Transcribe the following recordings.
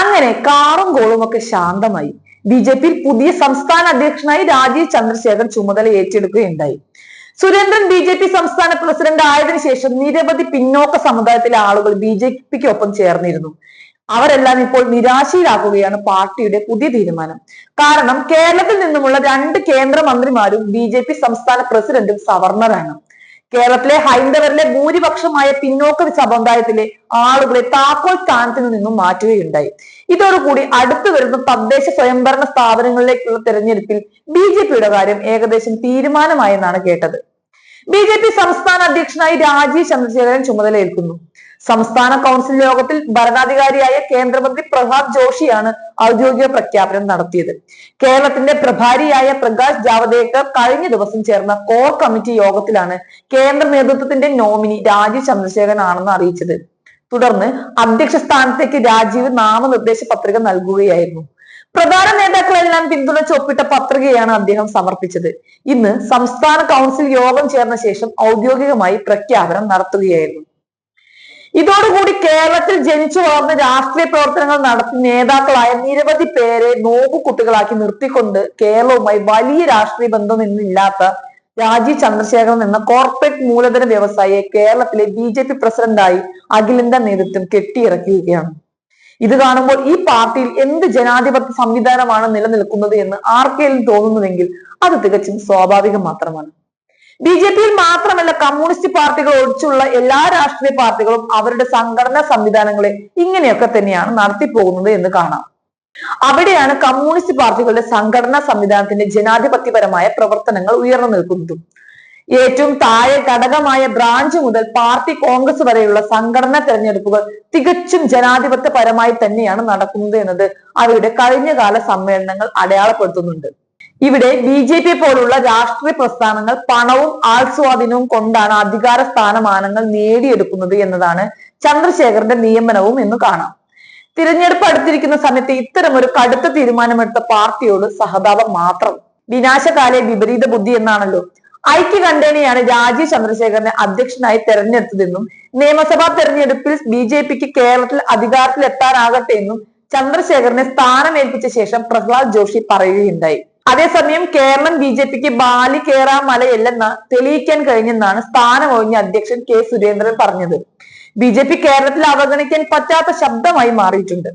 അങ്ങനെ കാറും കോളും ഒക്കെ ശാന്തമായി. ബി ജെ പിയിൽ പുതിയ സംസ്ഥാന അധ്യക്ഷനായി രാജീവ് ചന്ദ്രശേഖർ ചുമതല ഏറ്റെടുക്കുകയുണ്ടായി. സുരേന്ദ്രൻ ബി ജെ പി സംസ്ഥാന പ്രസിഡന്റ് ആയതിനു ശേഷം നിരവധി പിന്നോക്ക സമുദായത്തിലെ ആളുകൾ ബി ജെ പിക്ക് ഒപ്പം ചേർന്നിരുന്നു. അവരെല്ലാം ഇപ്പോൾ നിരാശയിലാക്കുകയാണ് പാർട്ടിയുടെ പുതിയ തീരുമാനം. കാരണം കേരളത്തിൽ നിന്നുമുള്ള രണ്ട് കേന്ദ്രമന്ത്രിമാരും ബി ജെ പി സംസ്ഥാന പ്രസിഡന്റും സവർണരാണ്. കേരളത്തിലെ ഹൈന്ദവരിലെ ഭൂരിപക്ഷമായ പിന്നോക്ക സമുദായത്തിലെ ആളുകളെ താക്കോൽ സ്ഥാനത്തിൽ നിന്നും മാറ്റുകയുണ്ടായി. ഇതോടുകൂടി അടുത്തു വരുന്ന തദ്ദേശ സ്വയംഭരണ സ്ഥാപനങ്ങളിലേക്കുള്ള തെരഞ്ഞെടുപ്പിൽ ബി ജെ പിയുടെ കാര്യം ഏകദേശം തീരുമാനമായെന്നാണ് കേട്ടത്. ബി ജെ പി സംസ്ഥാന അധ്യക്ഷനായി രാജീവ് ചന്ദ്രശേഖരൻ ചുമതലയേൽക്കുന്നു. സംസ്ഥാന കൗൺസിൽ യോഗത്തിൽ ഭരണാധികാരിയായ കേന്ദ്രമന്ത്രി പ്രഹ്ലാദ് ജോഷിയാണ് ഔദ്യോഗിക പ്രഖ്യാപനം നടത്തിയത്. കേരളത്തിന്റെ പ്രഭാരിയായ പ്രകാശ് ജാവദേക്കർ കഴിഞ്ഞ ദിവസം ചേർന്ന കോർ കമ്മിറ്റി യോഗത്തിലാണ് കേന്ദ്ര നേതൃത്വത്തിന്റെ നോമിനി രാജീവ് ചന്ദ്രശേഖരൻ ആണെന്ന് അറിയിച്ചത്. തുടർന്ന് അധ്യക്ഷ സ്ഥാനത്തേക്ക് രാജീവ് നാമനിർദ്ദേശ പത്രിക നൽകുകയായിരുന്നു. പ്രധാന നേതാക്കളെല്ലാം പിന്തുണച്ച് ഒപ്പിട്ട പത്രികയാണ് അദ്ദേഹം സമർപ്പിച്ചത്. ഇന്ന് സംസ്ഥാന കൗൺസിൽ യോഗം ചേർന്ന ശേഷം ഔദ്യോഗികമായി പ്രഖ്യാപനം നടത്തുകയായിരുന്നു. ഇതോടുകൂടി കേരളത്തിൽ ജനിച്ചു വളർന്ന രാഷ്ട്രീയ പ്രവർത്തനങ്ങൾ നടത്തി നേതാക്കളായ നിരവധി പേരെ നോക്കുകുട്ടികളാക്കി നിർത്തിക്കൊണ്ട് കേരളവുമായി വലിയ രാഷ്ട്രീയ ബന്ധം ബന്ധമൊന്നുമില്ലാത്ത രാജീവ് ചന്ദ്രശേഖരൻ എന്ന കോർപ്പറേറ്റ് മൂലധന വ്യവസായിയെ കേരളത്തിലെ ബി ജെ പി പ്രസിഡന്റായി അഖിലിന്റെ നേതൃത്വം കെട്ടിയിറക്കുകയാണ്. ഇത് കാണുമ്പോൾ ഈ പാർട്ടിയിൽ എന്ത് ജനാധിപത്യ സംവിധാനമാണ് നിലനിൽക്കുന്നത് എന്ന് ആർക്കെങ്കിലും തോന്നുന്നുവെങ്കിൽ അത് തികച്ചും സ്വാഭാവികം മാത്രമാണ്. ബി ജെ പിയിൽ മാത്രമല്ല കമ്മ്യൂണിസ്റ്റ് പാർട്ടികൾ ഒഴിച്ചുള്ള എല്ലാ രാഷ്ട്രീയ പാർട്ടികളും അവരുടെ സംഘടനാ സംവിധാനങ്ങളെ ഇങ്ങനെയൊക്കെ തന്നെയാണ് നടത്തിപ്പോകുന്നത് എന്ന് കാണാം. അവിടെയാണ് കമ്മ്യൂണിസ്റ്റ് പാർട്ടികളുടെ സംഘടനാ സംവിധാനത്തിന്റെ ജനാധിപത്യപരമായ പ്രവർത്തനങ്ങൾ ഉയർന്നു നിൽക്കുന്നത്. ഏറ്റവും താഴെ ഘടകമായ ബ്രാഞ്ച് മുതൽ പാർട്ടി കോൺഗ്രസ് വരെയുള്ള സംഘടനാ തെരഞ്ഞെടുപ്പുകൾ തികച്ചും ജനാധിപത്യപരമായി തന്നെയാണ് നടക്കുന്നത് എന്നത് അവരുടെ കഴിഞ്ഞകാല സമ്മേളനങ്ങൾ അടയാളപ്പെടുത്തുന്നുണ്ട്. ഇവിടെ ബി ജെ പി പോലുള്ള രാഷ്ട്രീയ പ്രസ്ഥാനങ്ങൾ പണവും ആൾസ്വാധീനവും കൊണ്ടാണ് അധികാര സ്ഥാനമാനങ്ങൾ നേടിയെടുക്കുന്നത് എന്നതാണ് ചന്ദ്രശേഖരന്റെ നിയമനവും എന്ന് കാണാം. തിരഞ്ഞെടുപ്പ് അടുത്തിരിക്കുന്ന സമയത്ത് ഇത്തരം ഒരു കടുത്ത തീരുമാനമെടുത്ത പാർട്ടിയോട് സഹതാപം മാത്രം. വിനാശകാലെ വിപരീത ബുദ്ധി എന്നാണല്ലോ. ഐക്യ ഐക്യകണ്ഠേനയാണ് രാജീവ് ചന്ദ്രശേഖരനെ അധ്യക്ഷനായി തെരഞ്ഞെടുത്തതെന്നും നിയമസഭാ തെരഞ്ഞെടുപ്പിൽ ബി ജെ പിക്ക് കേരളത്തിൽ അധികാരത്തിൽ എത്താനാകട്ടെ എന്നും ചന്ദ്രശേഖരനെ സ്ഥാനമേൽപ്പിച്ച ശേഷം പ്രഹ്ലാദ് ജോഷി പറയുകയുണ്ടായി. അതേസമയം കേരളം ബി ജെ പിക്ക് ബാലി കേറാമലയല്ലെന്ന് തെളിയിക്കാൻ കഴിഞ്ഞെന്നാണ് സ്ഥാനമൊഴിഞ്ഞ അധ്യക്ഷൻ കെ സുരേന്ദ്രൻ പറഞ്ഞത്. ബി ജെ പി കേരളത്തിൽ അവഗണിക്കാൻ പറ്റാത്ത ശബ്ദമായി മാറിയിട്ടുണ്ട്.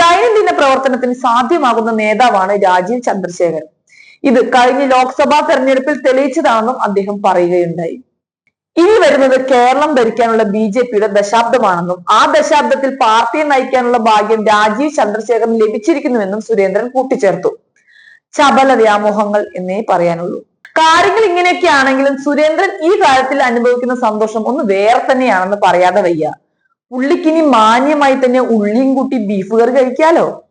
ദൈനംദിന പ്രവർത്തനത്തിന് സാധ്യമാകുന്ന നേതാവാണ് രാജീവ് ചന്ദ്രശേഖരൻ. ഇത് കഴിഞ്ഞ ലോക്സഭാ തെരഞ്ഞെടുപ്പിൽ തെളിയിച്ചതാണെന്നും അദ്ദേഹം പറയുകയുണ്ടായി. ഇനി വരുന്നത് കേരളം ഭരിക്കാനുള്ള ബി ജെ പിയുടെ ദശാബ്ദമാണെന്നും ആ ദശാബ്ദത്തിൽ പാർട്ടിയെ നയിക്കാനുള്ള ഭാഗ്യം രാജീവ് ചന്ദ്രശേഖരൻ ലഭിച്ചിരിക്കുന്നുവെന്നും സുരേന്ദ്രൻ കൂട്ടിച്ചേർത്തു. ചപല വ്യാമോഹങ്ങൾ എന്നേ പറയാനുള്ളൂ. കാര്യങ്ങൾ ഇങ്ങനെയൊക്കെ ആണെങ്കിലും സുരേന്ദ്രൻ ഈ കാര്യത്തിൽ അനുഭവിക്കുന്ന സന്തോഷം ഒന്ന് വേറെ തന്നെയാണെന്ന് പറയാതെ വയ്യ. പുള്ളിക്കിനി മാന്യമായി തന്നെ ഉള്ളിയും കൂട്ടി ബീഫ് കറി കഴിക്കാലോ?